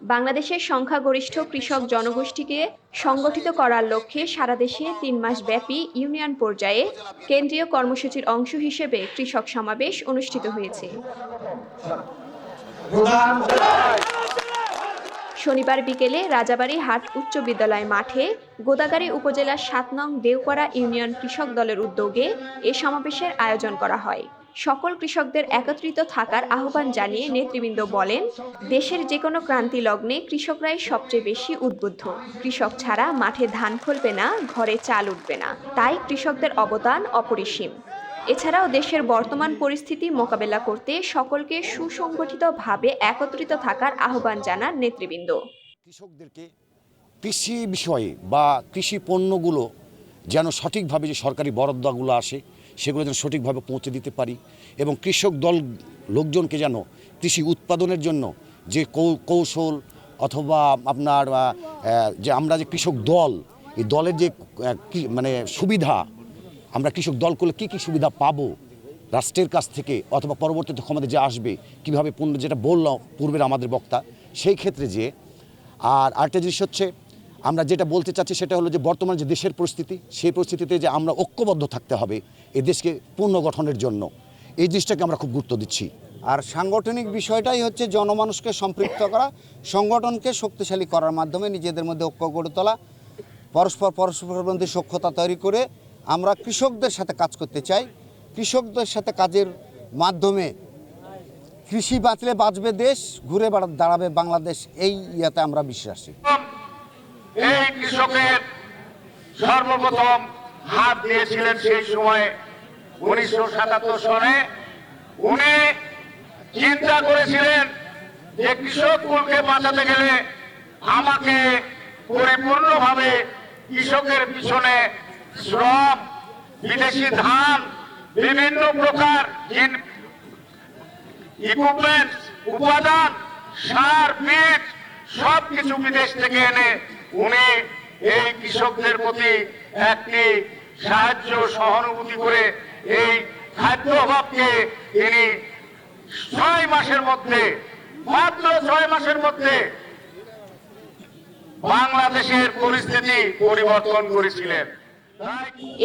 বাংলাদেশের সংখ্যাগরিষ্ঠ কৃষক জনগোষ্ঠীকে সংগঠিত করার লক্ষ্যে সারা দেশে তিন মাস ব্যাপী ইউনিয়ন পর্যায়ে কেন্দ্রীয় কর্মসূচির অংশ হিসেবে কৃষক সমাবেশ অনুষ্ঠিত হয়েছে। শনিবার বিকেলে রাজাবাড়ী হাট উচ্চ বিদ্যালয় মাঠে গোদাগাড়ী উপজেলার সাত নং দেওপাড়া ইউনিয়ন কৃষক দলের উদ্যোগে এ সমাবেশের আয়োজন করা হয়। সকল কৃষকদের একত্রিত থাকার আহ্বান জানিয়ে নেতৃবৃন্দ বলেন, দেশের যে কোনো ক্রান্তি লগ্নে কৃষকরাই সবচেয়ে বেশি উদ্বুদ্ধ। কৃষক ছাড়া মাঠে ধান ফলবে না, ঘরে চাল উঠবে না। তাই কৃষকদের অবদান অপরিসীম। এছাড়াও দেশের বর্তমান পরিস্থিতি মোকাবেলা করতে সকলকে সুসংগঠিতভাবে একত্রিত থাকার আহ্বান জানান নেতৃবৃন্দ। কৃষকদেরকে কৃষি বিষয়ে বা কৃষি পণ্যগুলো যেন সঠিকভাবে যে সরকারি বরাদ্দগুলো আসে সেগুলো যেন সঠিকভাবে পৌঁছে দিতে পারি এবং কৃষক দল লোকজনকে যেন কৃষি উৎপাদনের জন্য যে কৌশল অথবা আপনার যে আমরা যে কৃষক দল, এই দলের যে মানে সুবিধা, আমরা কৃষক দল করলে কী কী সুবিধা পাবো রাষ্ট্রের কাছ থেকে অথবা পরবর্তীতে ক্ষমতা যে আসবে, কীভাবে পণ্য যেটা বললাম পূর্বের আমাদের বক্তা, সেই ক্ষেত্রে যে, আর আরেকটা জিনিস হচ্ছে আমরা যেটা বলতে চাচ্ছি সেটা হলো যে বর্তমান যে দেশের পরিস্থিতি, সেই পরিস্থিতিতে যে আমরা ঐক্যবদ্ধ থাকতে হবে এই দেশকে পুনর্গঠনের জন্য। এই জিনিসটাকে আমরা খুব গুরুত্ব দিচ্ছি। আর সাংগঠনিক বিষয়টাই হচ্ছে জনমানুষকে সম্পৃক্ত করা, সংগঠনকে শক্তিশালী করার মাধ্যমে নিজেদের মধ্যে ঐক্য গড়ে তোলা, পরস্পর পরস্পরের মধ্যে সক্ষতা তৈরি করে আমরা কৃষকদের সাথে কাজ করতে চাই। কৃষকদের সাথে কাজের মাধ্যমে কৃষি বাঁচলে বাঁচবে দেশ, ঘুরে বেড়া- দাঁড়াবে বাংলাদেশ, এই ইয়াতে আমরা বিশ্বাসী। এই কৃষকের সর্বপ্রথম হাত দিয়েছিলেন সেই সময়ে উনিশশো সাতাত্তর সনে। উনি চিন্তা করেছিলেন যে কৃষক কুলকে বাঁচাতে গেলে আমাকে পরিপূর্ণভাবে কৃষকের পিছনে শ্রম, বিদেশি ধান, বিভিন্ন প্রকার ইকুইপমেন্ট উপাদান, সার, বীজ, সবকিছু বিদেশ থেকে এনে উনি এই কৃষকদের প্রতি একটি সাহায্য সহানুভূতি করে এই খাদ্য অভাবকে তিনি ছয় মাসের মধ্যে, মাত্র ছয় মাসের মধ্যে বাংলাদেশের পরিস্থিতি পরিবর্তন করেছিলেন।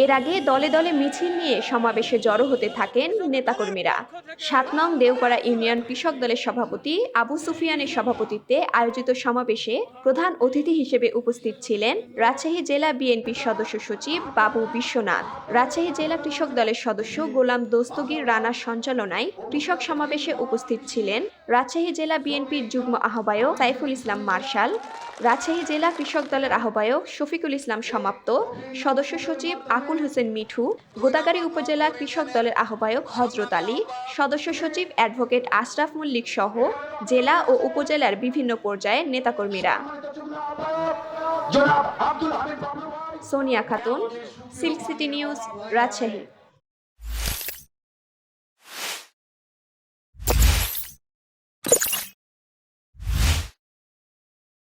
এর আগে দলে দলে মিছিল নিয়ে সমাবেশে জড়ো হতে থাকেন নেতাকর্মীরা। সাত নং দেওপাড়া ইউনিয়ন কৃষক দলের সভাপতি আবু সুফিয়ানের সভাপতিত্বে আয়োজিত সমাবেশে প্রধান অতিথি হিসেবে উপস্থিত ছিলেন রাজশাহী জেলা বিএনপির সদস্য সচিব বাবু বিশ্বনাথ। রাজশাহী জেলা কৃষক দলের সদস্য গোলাম দোস্তগীর রানার সঞ্চালনায় কৃষক সমাবেশে উপস্থিত ছিলেন রাজশাহী জেলা বিএনপির যুগ্ম আহ্বায়ক সাইফুল ইসলাম মার্শাল রাজশাহী জেলা কৃষক দলের আহ্বায়ক শফিকুল ইসলাম সমাপ্ত। সদস্য সচিব আকুল হোসেন মিঠু গোদাগাড়ী উপজেলা কৃষক দলের আহ্বায়ক হজরত আলী সদস্য সচিব অ্যাডভোকেট আশরাফ মল্লিক সহ জেলা ও উপজেলার বিভিন্ন পর্যায়ের নেতাকর্মীরা। Sonia Khatun Silk City News Rajshahi.